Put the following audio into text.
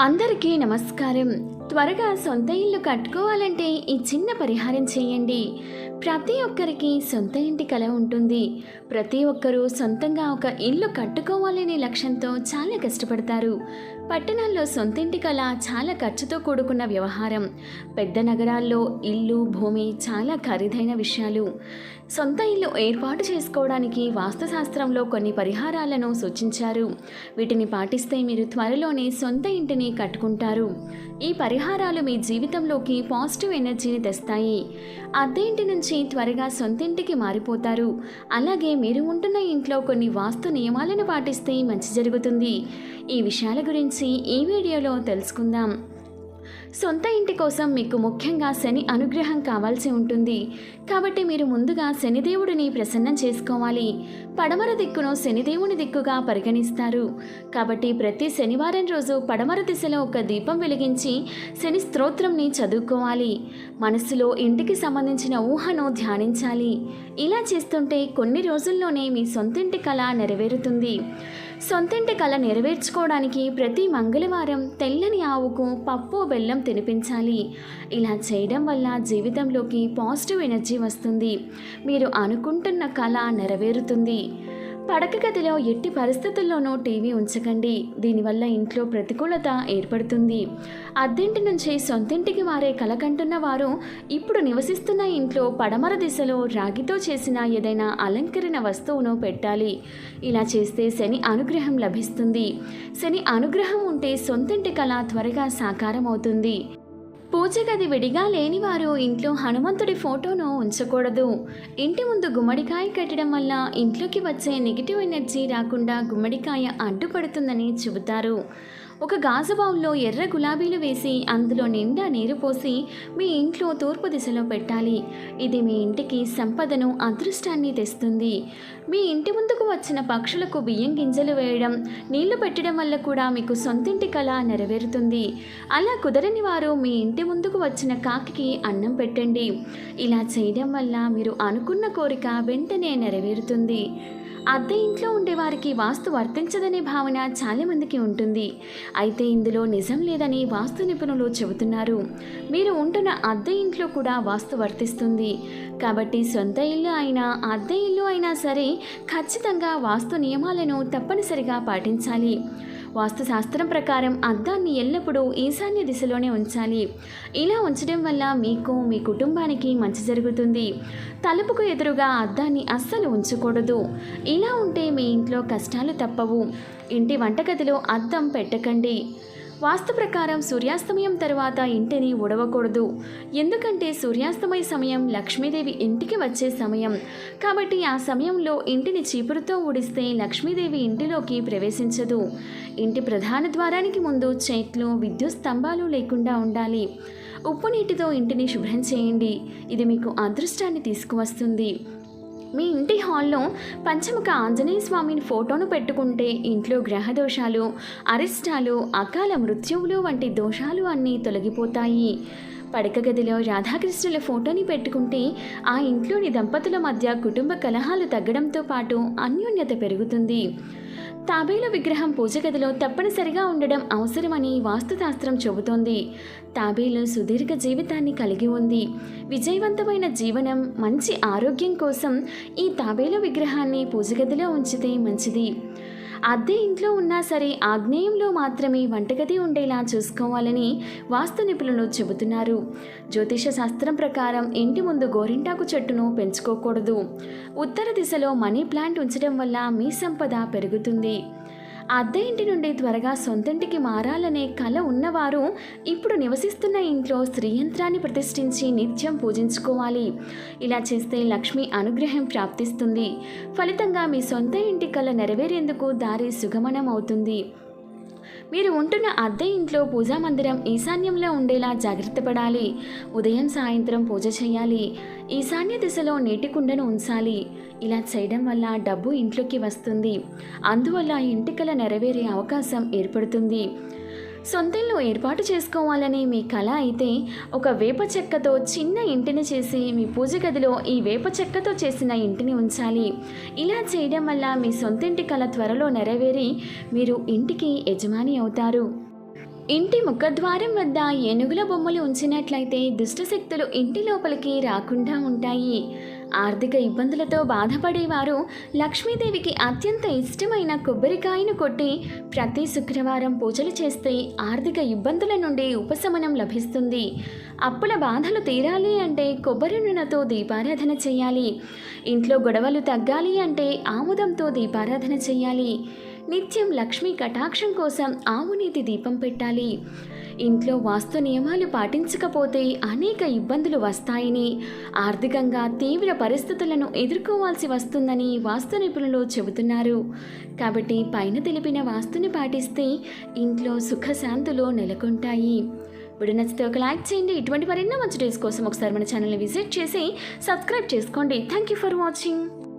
అందరికీ నమస్కారం. త్వరగా సొంత ఇల్లు కట్టుకోవాలంటే ఈ చిన్న పరిహారం చేయండి. ప్రతి ఒక్కరికి సొంత ఇంటి కల ఉంటుంది. ప్రతి ఒక్కరూ సొంతంగా ఒక ఇల్లు కట్టుకోవాలనే లక్ష్యంతో చాలా కష్టపడతారు. పట్టణాల్లో సొంత ఇంటి కల చాలా ఖర్చుతో కూడుకున్న వ్యవహారం. పెద్ద నగరాల్లో ఇల్లు భూమి చాలా ఖరీదైన విషయాలు. సొంత ఇల్లు ఏర్పాటు చేసుకోవడానికి వాస్తుశాస్త్రంలో కొన్ని పరిహారాలను సూచించారు. వీటిని పాటిస్తే మీరు త్వరలోనే సొంత ఇంటిని కట్టుకుంటారు. ఈ పరిహారాలు మీ జీవితంలోకి పాజిటివ్ ఎనర్జీని తెస్తాయి. అద్దె ఇంటి నుంచి త్వరగా సొంతింటికి మారిపోతారు. అలాగే మీరు ఉంటున్న ఇంట్లో కొన్ని వాస్తు నియమాలను పాటిస్తే మంచి జరుగుతుంది. ఈ విషయాల గురించి ఈ వీడియోలో తెలుసుకుందాం. సొంత ఇంటి కోసం మీకు ముఖ్యంగా శని అనుగ్రహం కావాల్సి ఉంటుంది. కాబట్టి మీరు ముందుగా శనిదేవుడిని ప్రసన్నం చేసుకోవాలి. పడమర దిక్కును శనిదేవుని దిక్కుగా పరిగణిస్తారు. కాబట్టి ప్రతి శనివారం రోజు పడమర దిశలో ఒక దీపం వెలిగించి శని స్తోత్రంని చదువుకోవాలి. మనసులో ఇంటికి సంబంధించిన ఊహను ధ్యానించాలి. ఇలా చేస్తుంటే కొన్ని రోజుల్లోనే మీ సొంతింటి కళ నెరవేరుతుంది. సొంతింటి కళ నెరవేర్చుకోవడానికి ప్రతి మంగళవారం తెల్లని ఆవుకు పప్పు బెల్లం తినిపించాలి. ఇలా చేయడం వల్ల జీవితంలోకి పాజిటివ్ ఎనర్జీ వస్తుంది. మీరు అనుకుంటున్న కళ నెరవేరుతుంది. పడక గదిలో ఎట్టి పరిస్థితుల్లోనూ టీవీ ఉంచకండి. దీనివల్ల ఇంట్లో ప్రతికూలత ఏర్పడుతుంది. అద్దెంటి నుంచి సొంతింటికి వారే కలకంటున్న వారు ఇప్పుడు నివసిస్తున్న ఇంట్లో పడమర దిశలో రాగితో చేసిన ఏదైనా అలంకరణ వస్తువును పెట్టాలి. ఇలా చేస్తే శని అనుగ్రహం లభిస్తుంది. శని అనుగ్రహం ఉంటే సొంతింటి కళ త్వరగా సాకారం అవుతుంది పూజ గది విడిగా లేనివారు ఇంట్లో హనుమంతుడి ఫోటోను ఉంచకూడదు. ఇంటి ముందు గుమ్మడికాయ కట్టడం వల్ల ఇంట్లోకి వచ్చే నెగిటివ్ ఎనర్జీ రాకుండా గుమ్మడికాయ అడ్డుపడుతుందని చెబుతారు. ఒక గాజు బౌల్లో ఎర్ర గులాబీలు వేసి అందులో నిండా నీరు పోసి మీ ఇంట్లో తూర్పు దిశలో పెట్టాలి. ఇది మీ ఇంటికి సంపదను అదృష్టాన్ని తెస్తుంది. మీ ఇంటి ముందుకు వచ్చిన పక్షులకు బియ్యం గింజలు వేయడం నీళ్ళు పెట్టడం వల్ల కూడా మీకు సొంతింటి కళ నెరవేరుతుంది. అలా కుదరని వారు మీ ఇంటి ముందుకు వచ్చిన కాకి అన్నం పెట్టండి. ఇలా చేయడం వల్ల మీరు అనుకున్న కోరిక వెంటనే నెరవేరుతుంది. అద్దె ఇంట్లో ఉండే వారికి వాస్తు వర్తించదనే భావన చాలామందికి ఉంటుంది. అయితే ఇందులో నిజం లేదని వాస్తు నిపుణులు చెబుతున్నారు. మీరు ఉంటున్న అద్దె ఇంట్లో కూడా వాస్తు వర్తిస్తుంది. కాబట్టి సొంత ఇల్లు అయినా అద్దె ఇల్లు అయినా సరే ఖచ్చితంగా వాస్తు నియమాలను తప్పనిసరిగా పాటించాలి. వాస్తుశాస్త్రం ప్రకారం అద్దాన్ని ఎల్లప్పుడూ ఈశాన్య దిశలోనే ఉంచాలి. ఇలా ఉంచడం వల్ల మీకు మీ కుటుంబానికి మంచి జరుగుతుంది. తలుపుకు ఎదురుగా అద్దాన్ని అస్సలు ఉంచకూడదు. ఇలా ఉంటే మీ ఇంట్లో కష్టాలు తప్పవు. ఇంటి వంటగదిలో అద్దం పెట్టకండి. వాస్తు ప్రకారం సూర్యాస్తమయం తర్వాత ఇంటిని ఉడవకూడదు ఎందుకంటే సూర్యాస్తమయ సమయం లక్ష్మీదేవి ఇంటికి వచ్చే సమయం. కాబట్టి ఆ సమయంలో ఇంటిని చీపురుతో ఊడిస్తే లక్ష్మీదేవి ఇంటిలోకి ప్రవేశించదు. ఇంటి ప్రధాన ద్వారానికి ముందు చెట్లు విద్యుత్ స్తంభాలు లేకుండా ఉండాలి. ఉప్పు నీటితో ఇంటిని శుభ్రం చేయండి. ఇది మీకు అదృష్టాన్ని తీసుకువస్తుంది. మీ ఇంటి హాల్లో పంచముఖ ఆంజనేయ స్వామిని ఫోటోను పెట్టుకుంటే ఇంట్లో గ్రహ దోషాలు అరిష్టాలు అకాల మృత్యువులు వంటి దోషాలు అన్నీ తొలగిపోతాయి. పడక గదిలో రాధాకృష్ణుల ఫోటోని పెట్టుకుంటే ఆ ఇంట్లోని దంపతుల మధ్య కుటుంబ కలహాలు తగ్గడంతో పాటు అన్యోన్యత పెరుగుతుంది. తాబేలు విగ్రహం పూజ గదిలో తప్పనిసరిగా ఉండడం అవసరమని వాస్తుశాస్త్రం చెబుతోంది. తాబేలు సుదీర్ఘ జీవితాన్ని కలిగి ఉంది. విజయవంతమైన జీవనం మంచి ఆరోగ్యం కోసం ఈ తాబేలు విగ్రహాన్ని పూజ గదిలో ఉంచితే మంచిది. అద్దె ఇంట్లో ఉన్నా సరే ఆగ్నేయంలో మాత్రమే వంటగది ఉండేలా చూసుకోవాలని వాస్తు నిపుణులు చెబుతున్నారు. జ్యోతిష శాస్త్రం ప్రకారం ఇంటి ముందు గోరింటాకు చెట్టును పెంచుకోకూడదు. ఉత్తర దిశలో మనీ ప్లాంట్ ఉంచడం వల్ల మీ సంపద పెరుగుతుంది. అద్దె ఇంటి నుండి త్వరగా సొంతంటికి మారాలనే కల ఉన్నవారు ఇప్పుడు నివసిస్తున్న ఇంట్లో స్త్రీయంత్రాన్ని ప్రతిష్ఠించి నిత్యం పూజించుకోవాలి. ఇలా చేస్తే లక్ష్మి అనుగ్రహం ప్రాప్తిస్తుంది. ఫలితంగా మీ సొంత ఇంటి కళ నెరవేరేందుకు దారి సుగమనం అవుతుంది. మీరు ఉంటున్న అద్దె ఇంట్లో పూజా మందిరం ఈశాన్యంలో ఉండేలా జాగ్రత్త పడాలి. ఉదయం సాయంత్రం పూజ చేయాలి. ఈశాన్య దిశలో నీటి కుండను ఉంచాలి. ఇలా చేయడం వల్ల డబ్బు ఇంట్లోకి వస్తుంది. అందువల్ల ఇంటికల నెరవేరే అవకాశం ఏర్పడుతుంది. సొంతిల్లు ఏర్పాటు చేసుకోవాలనే మీ కళ అయితే ఒక వేప చెక్కతో చిన్న ఇంటిని చేసి మీ పూజ గదిలో ఈ వేప చెక్కతో చేసిన ఇంటిని ఉంచాలి. ఇలా చేయడం వల్ల మీ సొంతింటి కళ త్వరలో నెరవేరి మీరు ఇంటికి యజమాని అవుతారు. ఇంటి ముఖద్వారం వద్ద ఏనుగుల బొమ్మలు ఉంచినట్లయితే దుష్టశక్తులు ఇంటి లోపలికి రాకుండా ఉంటాయి. ఆర్థిక ఇబ్బందులతో బాధపడేవారు లక్ష్మీదేవికి అత్యంత ఇష్టమైన కొబ్బరికాయను కొట్టి ప్రతి శుక్రవారం పూజలు చేస్తే ఆర్థిక ఇబ్బందుల నుండి ఉపశమనం లభిస్తుంది. అప్పుల బాధలు తీరాలి అంటే కొబ్బరి నూనెతో దీపారాధన చేయాలి. ఇంట్లో గొడవలు తగ్గాలి అంటే ఆముదంతో దీపారాధన చేయాలి. నిత్యం లక్ష్మీ కటాక్షం కోసం ఆవునీతి దీపం పెట్టాలి. ఇంట్లో వాస్తు నియమాలు పాటించకపోతే అనేక ఇబ్బందులు వస్తాయని ఆర్థికంగా తీవ్ర పరిస్థితులను ఎదుర్కోవాల్సి వస్తుందని వాస్తు నిపుణులు చెబుతున్నారు. కాబట్టి పైన తెలిపిన వాస్తుని పాటిస్తే ఇంట్లో సుఖశాంతులు నెలకొంటాయి. వీడియో నచ్చితే ఒక లైక్ చేయండి. ఇటువంటి మరెన్నో మంచి డేస్ కోసం ఒకసారి మన ఛానల్ని విజిట్ చేసి సబ్స్క్రైబ్ చేసుకోండి. Thank you for watching